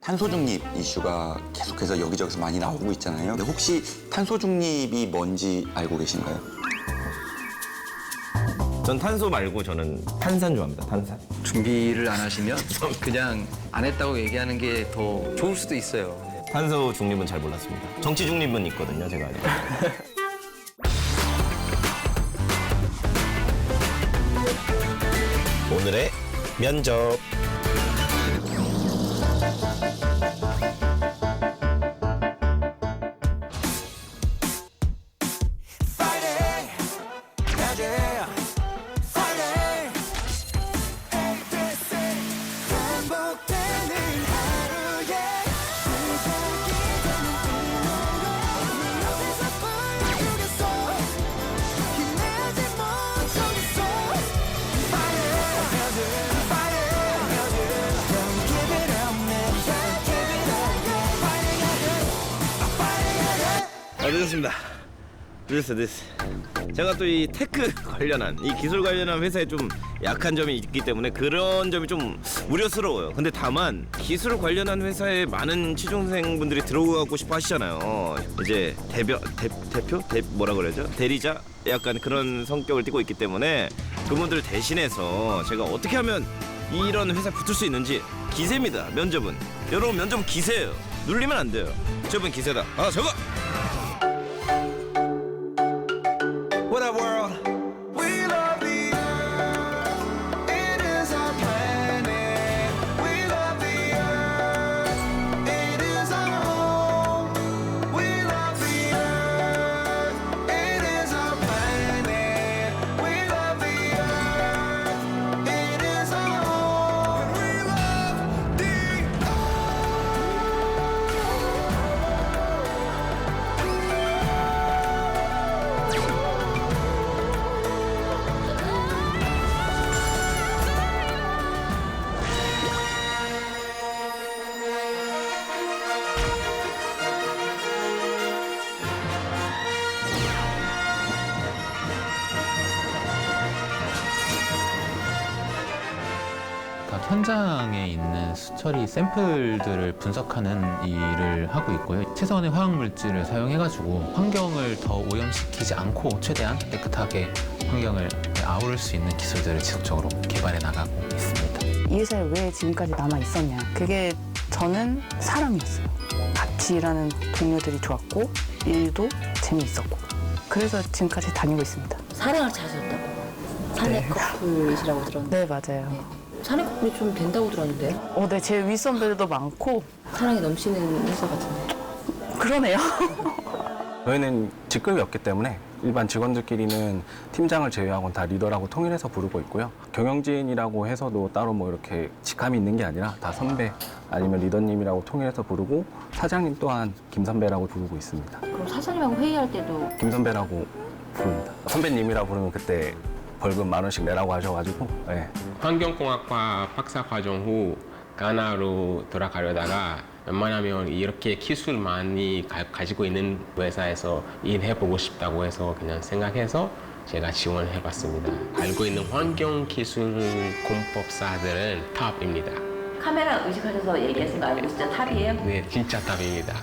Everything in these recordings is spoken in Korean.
탄소 중립 이슈가 계속해서 여기저기서 많이 나오고 있잖아요. 근데 혹시 탄소 중립이 뭔지 알고 계신가요? 전 탄소 말고 저는 탄산 좋아합니다. 탄산. 준비를 안 하시면 그냥 안 했다고 얘기하는 게 더 좋을 수도 있어요. 탄소 중립은 잘 몰랐습니다. 정치 중립은 있거든요, 제가 알기로. 오늘의 면접. 늦었습니다. 늦었어, 늦었어. 제가 또 이 테크 관련한, 이 기술 관련한 회사에 좀 약한 점이 있기 때문에 그런 점이 좀 우려스러워요. 근데 다만 기술 관련한 회사에 많은 취준생분들이 들어가고 싶어 하시잖아요. 이제 대표, 대, 대표? 대, 뭐라 그러죠? 대리자? 약간 그런 성격을 띠고 있기 때문에 그분들 대신해서 제가 어떻게 하면 이런 회사에 붙을 수 있는지 기세입니다. 면접은. 여러분 면접 은 기세예요. 눌리면 안 돼요. 저분 기세다. 아, 저거! 현장에 있는 수처리 샘플들을 분석하는 일을 하고 있고요. 최소한의 화학 물질을 사용해가지고 환경을 더 오염시키지 않고 최대한 깨끗하게 환경을 아우를 수 있는 기술들을 지속적으로 개발해 나가고 있습니다. 이 회사에 왜 지금까지 남아 있었냐. 그게 저는 사람이었어요. 같이 일하는 동료들이 좋았고 일도 재미있었고 그래서 지금까지 다니고 있습니다. 사랑을 찾으셨다고. 사내 커플이시라고 들었는데. 네 맞아요. 사내 커플이 좀 된다고 들었는데. 어, 네, 제 윗선배들도 많고 사랑이 넘치는 회사 같은데. 그러네요. 저희는 직급이 없기 때문에 일반 직원들끼리는 팀장을 제외하고는 다 리더라고 통일해서 부르고 있고요. 경영진이라고 해서도 따로 뭐 이렇게 직함이 있는 게 아니라 다 선배 아니면 리더님이라고 통일해서 부르고 사장님 또한 김 선배라고 부르고 있습니다. 그럼 사장님하고 회의할 때도 김 선배라고 부릅니다. 선배님이라고 부르면 그때 벌금 만 원씩 내라고 하셔가지고 예. 환경공학과 박사 과정 후 가나로 돌아가려다가 웬만하면 이렇게 기술 많이 가, 지고 있는 회사에서 일해보고 싶다고 해서 그냥 생각해서 제가 지원해봤습니다. 알고 있는 환경 기술 공법사들은 탑입니다. 카메라 의식하셔서 얘기하신 거 아니고 진짜 탑이에요? 네, 진짜 탑입니다.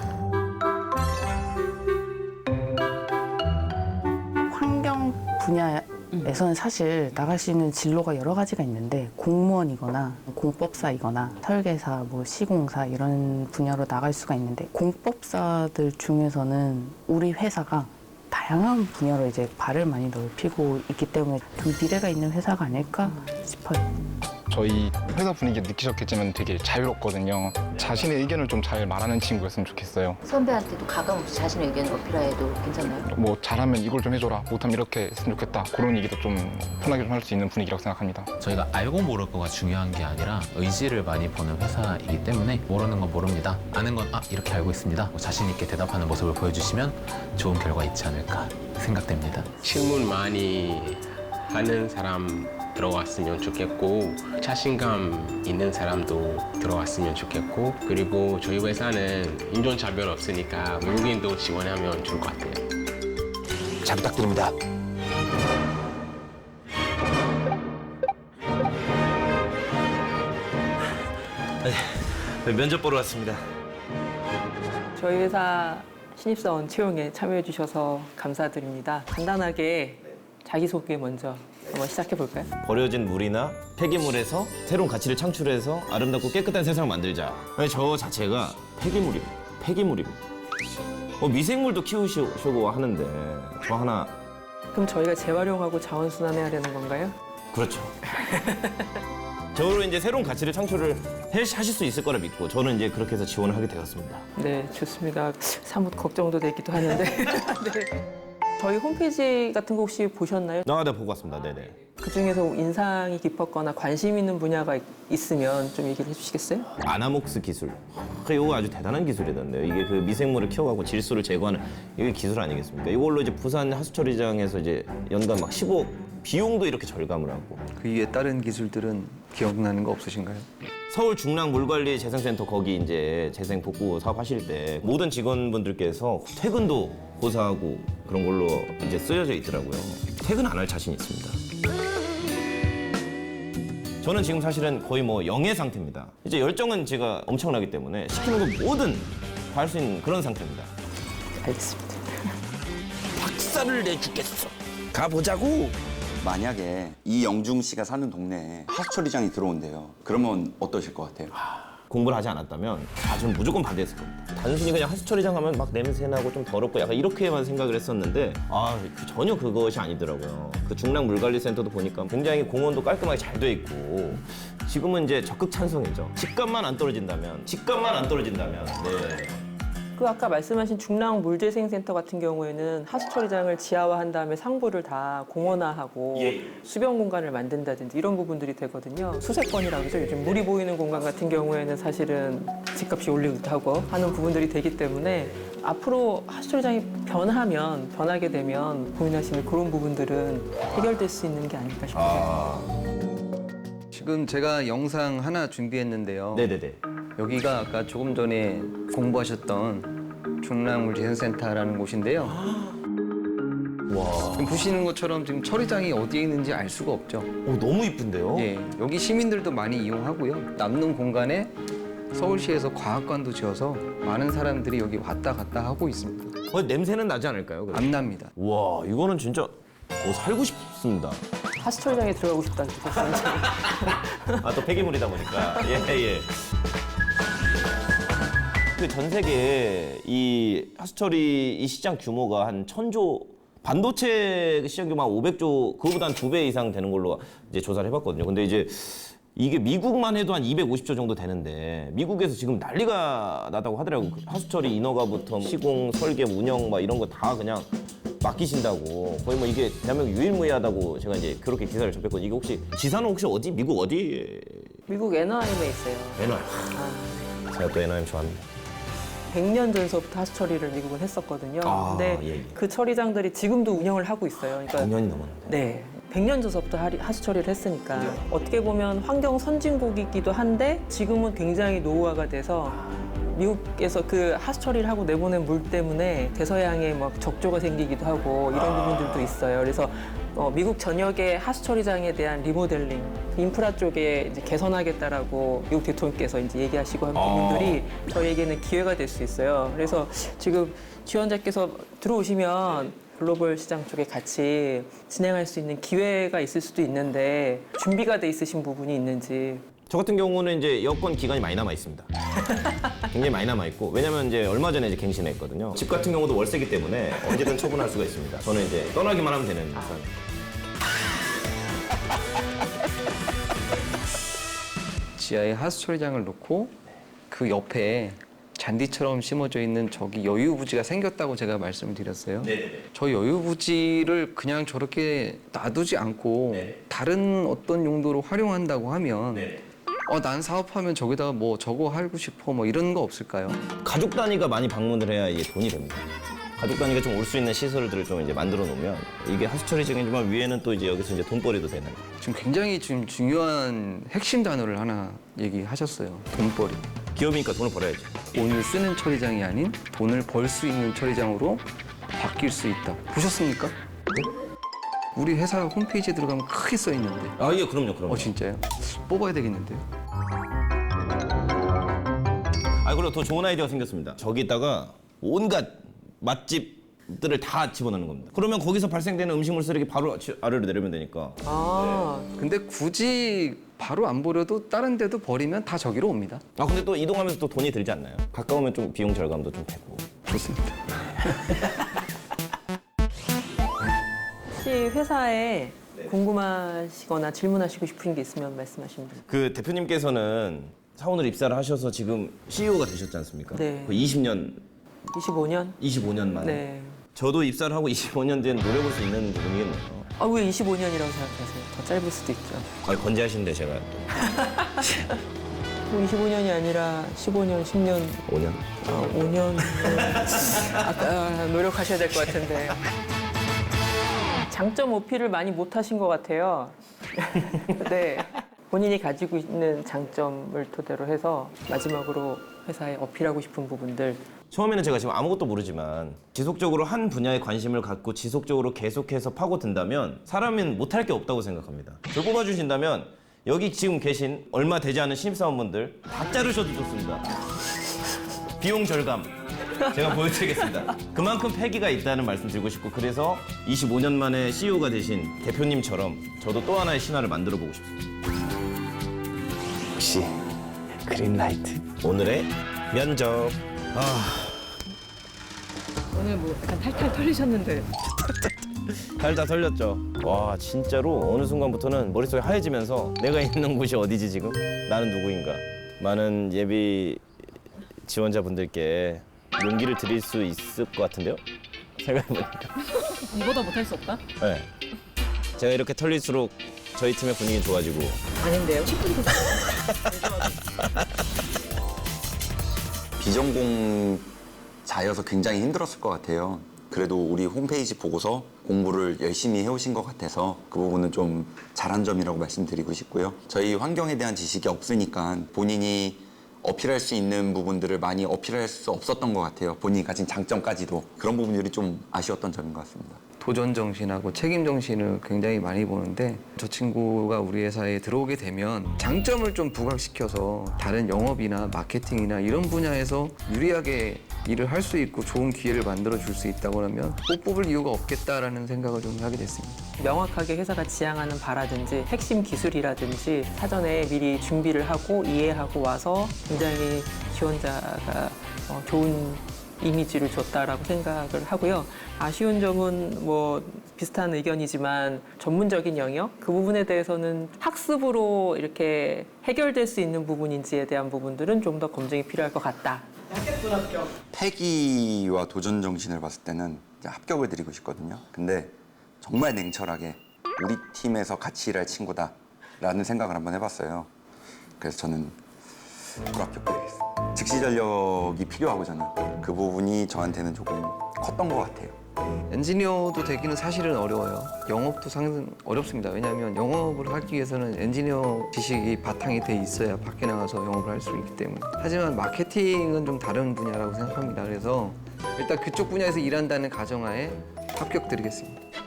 환경 분야 에서는 사실 나갈 수 있는 진로가 여러 가지가 있는데 공무원이거나 공법사이거나 설계사, 뭐 시공사 이런 분야로 나갈 수가 있는데 공법사들 중에서는 우리 회사가 다양한 분야로 이제 발을 많이 넓히고 있기 때문에 좀 미래가 있는 회사가 아닐까 싶어요. 저희 회사 분위기 느끼셨겠지만 되게 자유롭거든요. 자신의 의견을 좀 잘 말하는 친구였으면 좋겠어요. 선배한테도 가감없이 자신의 의견을 어필해도 괜찮나요? 뭐 잘하면 이걸 좀 해줘라, 못하면 이렇게 했으면 좋겠다. 그런 얘기도 좀 편하게 좀 할 수 있는 분위기라고 생각합니다. 저희가 알고 모를 거가 중요한 게 아니라 의지를 많이 보는 회사이기 때문에 모르는 건 모릅니다. 아는 건 아, 이렇게 알고 있습니다. 뭐 자신 있게 대답하는 모습을 보여주시면 좋은 결과 있지 않을까 생각됩니다. 질문 많이 하는 사람 들어왔으면 좋겠고 자신감 있는 사람도 들어왔으면 좋겠고 그리고 저희 회사는 인종차별 없으니까 외국인도 지원하면 좋을 것 같아요. 잘 부탁드립니다. 네, 면접 보러 왔습니다. 저희 회사 신입사원 채용에 참여해 주셔서 감사드립니다. 간단하게 자기소개 먼저 한번 시작해 볼까요? 버려진 물이나 폐기물에서 새로운 가치를 창출해서 아름답고 깨끗한 세상을 만들자. 아니, 저 자체가 폐기물입니다. 폐기물입니다. 어, 미생물도 키우시고 하는데 저 하나 그럼 저희가 재활용하고 자원순환해야 되는 건가요? 그렇죠. 저로 이제 새로운 가치를 창출을 해- 하실 수 있을 거라 믿고 저는 이제 그렇게 해서 지원을 하게 되었습니다. 네, 좋습니다. 사뭇 걱정도 되기도 하는데. 네. 저희 홈페이지 같은 거 혹시 보셨나요? 아, 네 보고 왔습니다. 네네. 그 중에서 인상이 깊었거나 관심 있는 분야가 있- 있으면 좀 얘기를 해주시겠어요? 아나목스 기술. 그 이거 아주 대단한 기술이던데요. 이게 그 미생물을 키워가고 질소를 제거하는 이게 기술 아니겠습니까? 이걸로 이제 부산 하수처리장에서 이제 연간 막 15억 비용도 이렇게 절감을 하고 그 이외에 다른 기술들은 기억나는 거 없으신가요? 서울 중랑 물관리 재생센터 거기 이제 재생 복구 사업 하실 때 모든 직원분들께서 퇴근도 고사하고 그런 걸로 이제 쓰여져 있더라고요. 퇴근 안 할 자신 있습니다. 저는 지금 사실은 거의 뭐 영의 상태입니다. 이제 열정은 제가 엄청나기 때문에 시키는 거 뭐든 다 할 수 있는 그런 상태입니다. 알겠습니다. 박살을 내주겠어. 가보자고. 만약에 이영중 씨가 사는 동네에 하수처리장이 들어온대요. 그러면 어떠실 것 같아요? 공부를 하지 않았다면 아, 저는 무조건 반대했을 겁니다. 단순히 그냥 하수처리장 가면 막 냄새나고 좀 더럽고 약간 이렇게만 생각을 했었는데 아 그- 전혀 그것이 아니더라고요. 그 중랑 물관리센터도 보니까 굉장히 공원도 깔끔하게 잘 돼 있고 지금은 이제 적극 찬성이죠. 집값만 안 떨어진다면 집값만 안 떨어진다면 네. 그 아까 말씀하신 중랑 물재생센터 같은 경우에는 하수 처리장을 지하화한 다음에 상부를 다 공원화하고 예. 수변 공간을 만든다든지 이런 부분들이 되거든요. 수세권이라고 그러죠. 요즘 물이 보이는 공간 같은 경우에는 사실은 집값이 올리기도 하고 하는 부분들이 되기 때문에 앞으로 하수 처리장이 변하면 변하게 되면 고민하시는 그런 부분들은 해결될 수 있는 게 아닐까 싶어요. 지금 제가 영상 하나 준비했는데요. 네네네. 여기가 아까 조금 전에 공부하셨던 중랑물재생센터라는 곳인데요. 와. 지금 보시는 것처럼 지금 처리장이 어디에 있는지 알 수가 없죠. 오 너무 이쁜데요. 예, 여기 시민들도 많이 이용하고요. 남는 공간에 서울시에서 과학관도 지어서 많은 사람들이 여기 왔다 갔다 하고 있습니다. 어, 냄새는 나지 않을까요? 그래도? 안 납니다. 와 이거는 진짜 어, 살고 싶습니다. 하수처리장에 들어가고 싶다는 뜻이신지. 아또 폐기물이다 보니까 예 예. 그 전 세계 이 하수처리 이 시장 규모가 한 천조 반도체 시장 규모 한 500조 그거보다 한두배 이상 되는 걸로 이제 조사를 해봤거든요. 근데 이제 이게 미국만 해도 한 250조 정도 되는데 미국에서 지금 난리가 나다고 하더라고. 그 하수처리 인허가부터 시공, 설계, 운영 막 이런 거 다 그냥 맡기신다고. 거의 뭐 이게 대한민국 유일무이하다고 제가 이제 그렇게 기사를 접했거든요. 이게 혹시 지사는 혹시 어디 미국 어디 미국 애너하임에 있어요. NR. 제가 또 NRM 좋아합니다. 100년 전서부터 하수 처리를 미국은 했었거든요. 아, 근데 예, 예. 그 처리장들이 지금도 운영을 하고 있어요. 그러니까 5년이 넘었는데. 네. 100년 전서부터 하수 처리를 했으니까 어떻게 보면 환경 선진국이기도 한데 지금은 굉장히 노후화가 돼서 미국에서 그 하수 처리를 하고 내보낸 물 때문에 대서양에 막 적조가 생기기도 하고 이런 부분들도 있어요. 그래서 어, 미국 전역의 하수 처리장에 대한 리모델링, 인프라 쪽에 이제 개선하겠다라고 미국 대통령께서 이제 얘기하시고 한 아. 부분들이 저희에게는 기회가 될 수 있어요. 그래서 지금 지원자께서 들어오시면 글로벌 시장 쪽에 같이 진행할 수 있는 기회가 있을 수도 있는데 준비가 돼 있으신 부분이 있는지 저 같은 경우는 이제 여권 기간이 많이 남아 있습니다. 굉장히 많이 남아 있고 왜냐면 이제 얼마 전에 이제 갱신했거든요. 집 같은 경우도 월세기 때문에 언제든 처분할 수가 있습니다. 저는 이제 떠나기만 하면 되는 지하에 하수 처리장을 놓고 그 옆에 잔디처럼 심어져 있는 저기 여유부지가 생겼다고 제가 말씀을 드렸어요. 저 여유부지를 그냥 저렇게 놔두지 않고 다른 어떤 용도로 활용한다고 하면 어, 난 사업하면 저기다가 뭐 저거 하고 싶어 뭐 이런 거 없을까요? 가족 단위가 많이 방문을 해야 이게 돈이 됩니다. 가족 단위가 좀 올 수 있는 시설들을 좀 이제 만들어 놓으면 이게 하수처리장이지만 위에는 또 이제 여기서 이제 돈벌이도 되는. 지금 굉장히 지금 중요한 핵심 단어를 하나 얘기하셨어요. 돈벌이. 기업이니까 돈을 벌어야지. 돈을 쓰는 처리장이 아닌 돈을 벌 수 있는 처리장으로 바뀔 수 있다. 보셨습니까? 우리 회사 홈페이지에 들어가면 크게 써 있는데. 아 예, 그럼요, 그럼요. 어 진짜요? 뽑아야 되겠는데요. 그리고 더 좋은 아이디어가 생겼습니다. 저기다가 온갖 맛집들을 다 집어넣는 겁니다. 그러면 거기서 발생되는 음식물 쓰레기 바로 지- 아래로 내려면 되니까. 아, 근데 굳이 바로 안 버려도 다른 데도 버리면 다 저기로 옵니다. 아 근데 또 이동하면서 또 돈이 들지 않나요? 가까우면 좀 비용 절감도 좀 되고. 좋습니다. 혹시 회사에 궁금하시거나 질문하시고 싶은 게 있으면 말씀하시면 돼요. 그 대표님께서는 사원으로 입사를 하셔서 지금 CEO가 되셨지 않습니까? 네. 그 20년, 25년? 25년 만에. 네. 저도 입사를 하고 25년 된 노려볼 수 있는 부분이겠네요. 아, 왜 25년이라고 생각하세요? 더 짧을 수도 있죠. 아 건재하신데 제가 또뭐 25년이 아니라 15년, 10년, 5년. 아, 5년. 아까 노력하셔야 될 것 같은데. 장점 어필을 많이 못 하신 것 같아요. 네. 본인이 가지고 있는 장점을 토대로 해서 마지막으로 회사에 어필하고 싶은 부분들 처음에는 제가 지금 아무것도 모르지만 지속적으로 한 분야에 관심을 갖고 지속적으로 계속해서 파고든다면 사람은 못할 게 없다고 생각합니다. 저 뽑아주신다면 여기 지금 계신 얼마 되지 않은 신입사원분들 다 자르셔도 좋습니다. 비용 절감 제가 보여드리겠습니다. 그만큼 패기가 있다는 말씀 드리고 싶고 그래서 25년 만에 CEO가 되신 대표님처럼 저도 또 하나의 신화를 만들어 보고 싶습니다. 역시 그린라이트 오늘의 면접 아 오늘 뭐 약간 탈탈 털리셨는데 달다 털렸죠. 와 진짜로 어느 순간부터는 머릿속이 하얘지면서 내가 있는 곳이 어디지 지금? 나는 누구인가? 많은 예비 지원자분들께 용기를 드릴 수 있을 것 같은데요? 생각해보니까. 이보다 못할 수 없다? 네. 제가 이렇게 털릴수록 저희 팀의 분위기 좋아지고 아닌데요. 비전공자여서 굉장히 힘들었을 것 같아요. 그래도 우리 홈페이지 보고서 공부를 열심히 해오신 것 같아서 그 부분은 좀 잘한 점이라고 말씀드리고 싶고요. 저희 환경에 대한 지식이 없으니까 본인이 어필할 수 있는 부분들을 많이 어필할 수 없었던 것 같아요. 본인이 가진 장점까지도 그런 부분들이 좀 아쉬웠던 점인 것 같습니다. 도전 정신하고 책임 정신을 굉장히 많이 보는데 저 친구가 우리 회사에 들어오게 되면 장점을 좀 부각시켜서 다른 영업이나 마케팅이나 이런 분야에서 유리하게 일을 할 수 있고 좋은 기회를 만들어 줄 수 있다고 하면 못 뽑을 이유가 없겠다라는 생각을 좀 하게 됐습니다. 명확하게 회사가 지향하는 바라든지 핵심 기술이라든지 사전에 미리 준비를 하고 이해하고 와서 굉장히 지원자가 어, 좋은 이미지를 줬다라고 생각을 하고요. 아쉬운 점은 뭐 비슷한 의견이지만 전문적인 영역 그 부분에 대해서는 학습으로 이렇게 해결될 수 있는 부분인지에 대한 부분들은 좀 더 검증이 필요할 것 같다. 패기와 도전 정신을 봤을 때는 이제 합격을 드리고 싶거든요. 근데 정말 냉철하게 우리 팀에서 같이 일할 친구다라는 생각을 한번 해봤어요. 그래서 저는 불합격 드리겠습니다. 즉시 전력이 필요하고 저는 그 부분이 저한테는 조금 컸던 것 같아요. 엔지니어도 되기는 사실은 어려워요. 영업도 상당히 어렵습니다. 왜냐하면 영업을 하기 위해서는 엔지니어 지식이 바탕이 돼 있어야 밖에 나가서 영업을 할 수 있기 때문에. 하지만 마케팅은 좀 다른 분야라고 생각합니다. 그래서 일단 그쪽 분야에서 일한다는 가정하에 합격 드리겠습니다.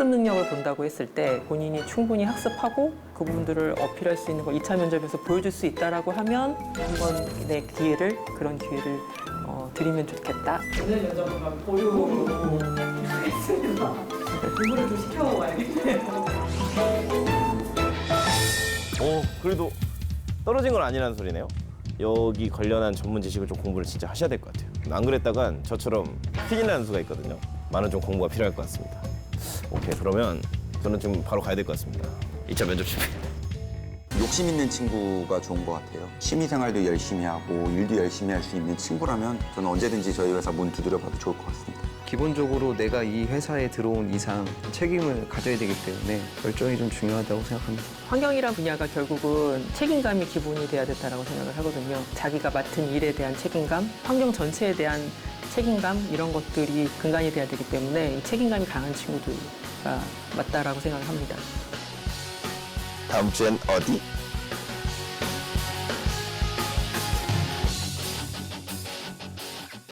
학습 능력을 본다고 했을 때 본인이 충분히 학습하고 그 부분들을 어필할 수 있는 걸 2차 면접에서 보여줄 수 있다라고 하면 한번 내 기회를 그런 기회를 어, 드리면 좋겠다. 오늘 면접만 보려고 했습니다. 공부를 좀 시켜와야겠네요. 오 그래도 떨어진 건 아니라는 소리네요. 여기 관련한 전문 지식을 좀 공부를 진짜 하셔야 될 것 같아요. 안 그랬다간 저처럼 큰일 나는 수가 있거든요. 많은 좀 공부가 필요할 것 같습니다. 오케이 그러면 저는 좀 바로 가야 될 것 같습니다. 2차 면접 준비. 욕심 있는 친구가 좋은 것 같아요. 취미 생활도 열심히 하고 일도 열심히 할 수 있는 친구라면 저는 언제든지 저희 회사 문 두드려봐도 좋을 것 같습니다. 기본적으로 내가 이 회사에 들어온 이상 책임을 가져야 되기 때문에 결정이 좀 중요하다고 생각합니다. 환경이란 분야가 결국은 책임감이 기본이 돼야 된다고 생각을 하거든요. 자기가 맡은 일에 대한 책임감, 환경 전체에 대한 책임감 이런 것들이 근간이 돼야 되기 때문에 이 책임감이 강한 친구들가 맞다라고 생각을 합니다. 다음 주엔 어디?